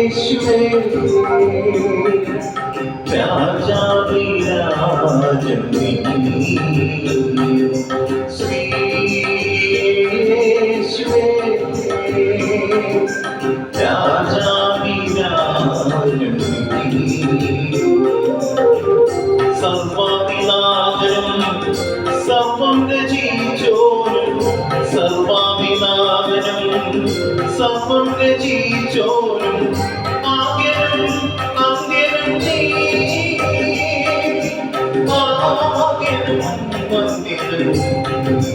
യേശുവേ രാജാവിരാജം ശ്രീ യേശുവേ രാജാവിരാജം സർവാതിനാഥനും സർവം രചിച്ചോരും സർവാതിനാഥനും സർവം രചിച്ചോരും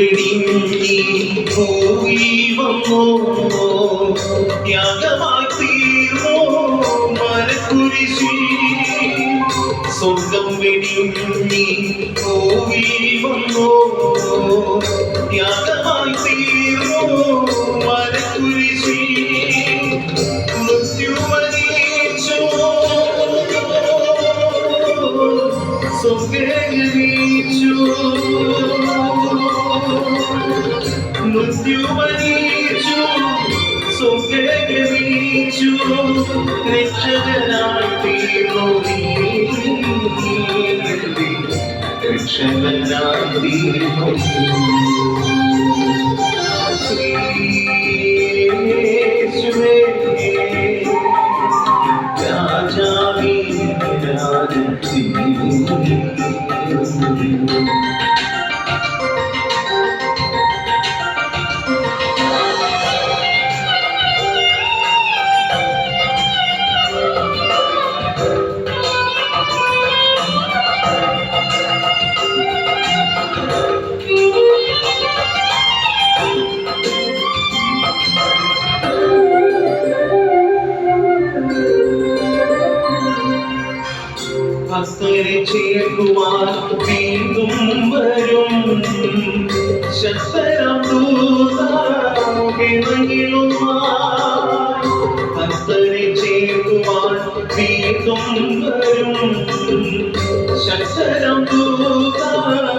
വെടിഞ്ഞി ഭൂമി വന്നോ ത്യാഗമായി തീർന്നോ മരക്കുരിശിൽ സ്വർഗം വെടിഞ്ഞി മൃത്യുവരീച്ചു സുഖഗരീച്ചു രക്ഷകനായി തീർന്നു ഭക്തരെ ചേർക്കുവാൻ വീണ്ടും വരും. ശക്തരം ഭക്തരെ ചേർക്കുവാൻ വീണ്ടും വരും. ശക്തരം ദൂതാകിണങ്ങിലുമായി